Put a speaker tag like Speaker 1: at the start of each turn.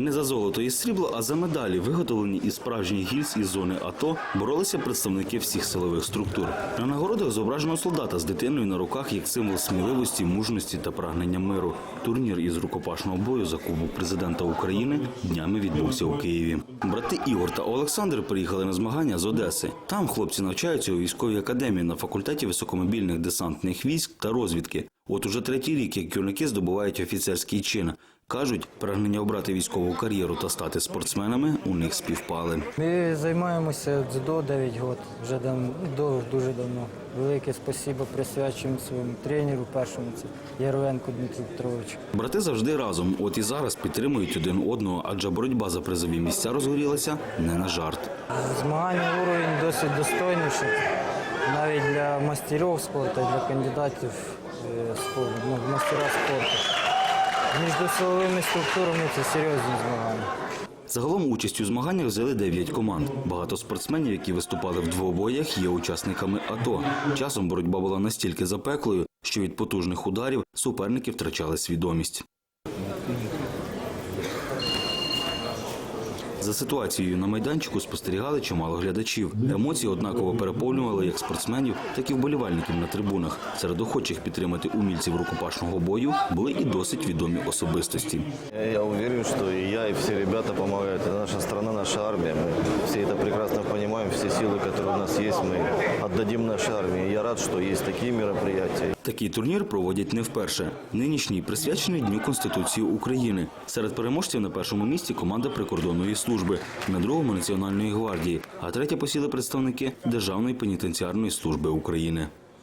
Speaker 1: Не за золото і срібло, а за медалі, виготовлені із справжніх гільз із зони АТО, боролися представники всіх силових структур. На нагородах зображено солдата з дитиною на руках як символ сміливості, мужності та прагнення миру. Турнір із рукопашного бою за Кубок президента України днями відбувся у Києві. Брати Ігор та Олександр приїхали на змагання з Одеси. Там хлопці навчаються у військовій академії на факультеті високомобільних десантних військ та розвідки. От уже третій рік, як юнаки здобувають офіцерський чин. Кажуть, прагнення обрати військову кар'єру та стати спортсменами у них співпали.
Speaker 2: Ми займаємося дзюдо 9 років, вже дуже давно. Велике спасибо присвячуємо своєму тренеру першому, це Яровенку Дмитру Петровичу.
Speaker 1: Брати завжди разом. От і зараз підтримують один одного, адже боротьба за призові місця розгорілася не на жарт.
Speaker 2: Змагання уровень досить достойний, щоб навіть для мастерів спорту, для кандидатів е, спорту, ну, мастера спорту. Між силовими структурами це серйозні змагання.
Speaker 1: Загалом участь у змаганнях взяли 9 команд. Багато спортсменів, які виступали в двобоях, є учасниками АТО. Часом боротьба була настільки запеклою, що від потужних ударів суперники втрачали свідомість. За ситуацією на майданчику спостерігали чимало глядачів. Емоції однаково переповнювали як спортсменів, так і вболівальників на трибунах. Серед охочих підтримати умільців рукопашного бою були і досить відомі особистості.
Speaker 3: Я уверен, что и я, и все ребята помогают. Это наша страна, наша армия. Мы все это прекрасно понимаем. Все силы, которые у нас есть, мы отдадим нашей армии. И я рад, что есть такие мероприятия.
Speaker 1: Такий турнір проводять не вперше. Нинішній присвячений Дню Конституції України. Серед переможців на першому місці команда прикордонної служби, на другому Національної гвардії, а третє посіли представники Державної пенітенціарної служби України.